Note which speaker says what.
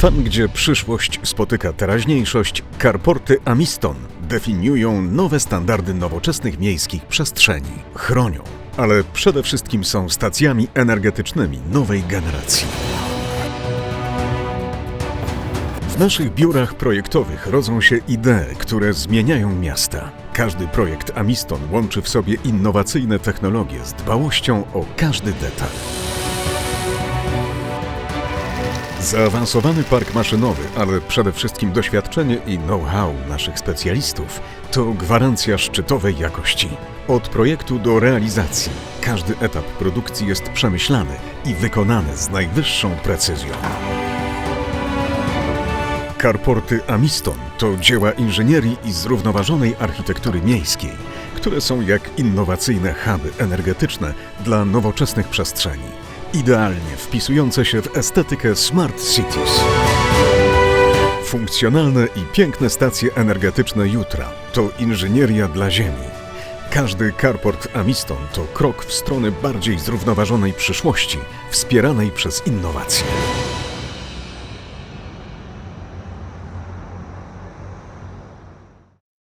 Speaker 1: Tam, gdzie przyszłość spotyka teraźniejszość, karporty Amiston definiują nowe standardy nowoczesnych miejskich przestrzeni. Chronią, ale przede wszystkim są stacjami energetycznymi nowej generacji. W naszych biurach projektowych rodzą się idee, które zmieniają miasta. Każdy projekt Amiston łączy w sobie innowacyjne technologie z dbałością o każdy detal. Zaawansowany park maszynowy, ale przede wszystkim doświadczenie i know-how naszych specjalistów to gwarancja szczytowej jakości. Od projektu do realizacji każdy etap produkcji jest przemyślany i wykonany z najwyższą precyzją. Karporty Amiston to dzieła inżynierii i zrównoważonej architektury miejskiej, które są jak innowacyjne huby energetyczne dla nowoczesnych przestrzeni, idealnie wpisujące się w estetykę Smart Cities. Funkcjonalne i piękne stacje energetyczne jutra to inżynieria dla Ziemi. Każdy carport Amiston to krok w stronę bardziej zrównoważonej przyszłości, wspieranej przez innowacje.